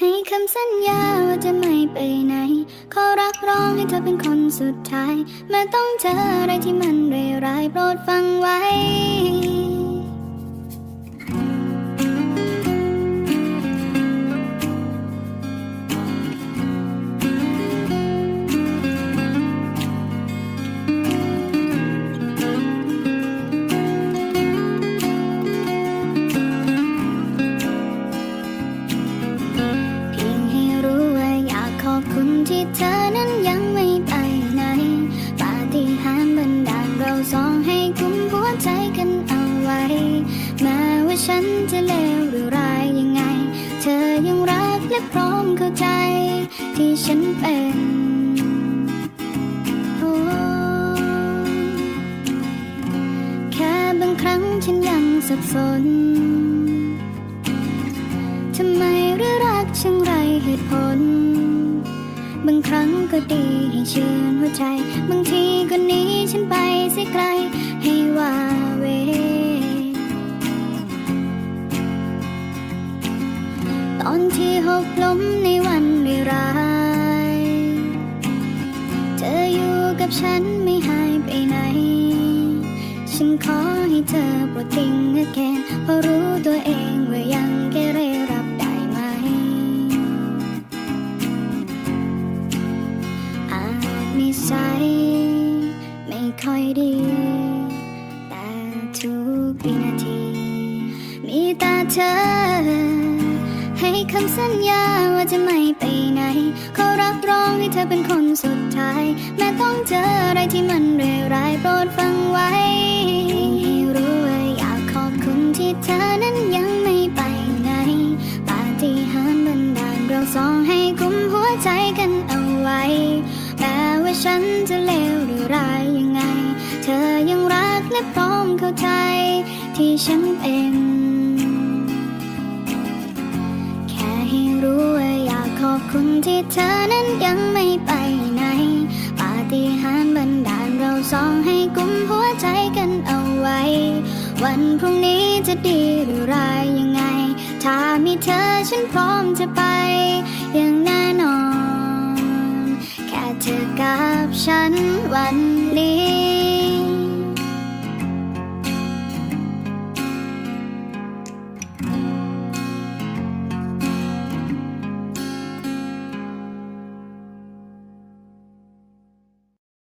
ให้คำสัญญาว่าจะไม่ไปไหน ขอรักร้องให้เธอเป็นคนสุดท้ายแม้ต้องเจออะไรที่มันเร้ร้ายโปรดฟังไว้ ที่เธอนั้นยังไม่ไปไหน ปาฏิหาริย์บันดาลเราสองให้กุมหัวใจกันเอาไว้ แม้ว่าฉันจะเลวหรือร้ายยังไง เธอยังรักและพร้อมเข้าใจ ที่ฉันเป็นโอ้แค่บางครั้งฉันยังสับสนทำไมหรือรักช่างไรเหตุผล บางครั้งก็ดีให้ชื่นหัวใจ บางทีก็หนีฉันไปเสียไกล ให้ว่าเว ตอนที่หกล้มในวันร้าย เธออยู่กับฉันไม่หายไปไหน ฉันขอให้เธอโปรดทิ้งแค่เพราะรู้ตัวเองว่ายัง ต่เธอ ให้คำสัญญาว่าจะไม่ไปไหน เขอรับรองให้เธอเป็นคนสุดท้าย แม้ต้องเจออะไรที่มันเร้ร้ายโปรดฟังไว้ให้รู้ว่าอยากขอบคุณที่เธอนั้นยังไม่ไปไหน ปาฏิหาริย์บันดาลเราสองให้กุมหัวใจกันเอาไว้แม้ว่าฉันจะเลวหรือร้ายยังไง เธอยังรักและพร้อมเข้าใจที่ฉันเป็น คุณที่เธอนั้นยังไม่ไปไหน ปาฏิหาริย์บันดาลเราสองให้กุมหัวใจกันเอาไว้ วันพรุ่งนี้จะดีหรือร้ายยังไง ถ้ามีเธอฉันพร้อมจะไป อย่างแน่นอน แค่เธอกับฉันวันนี้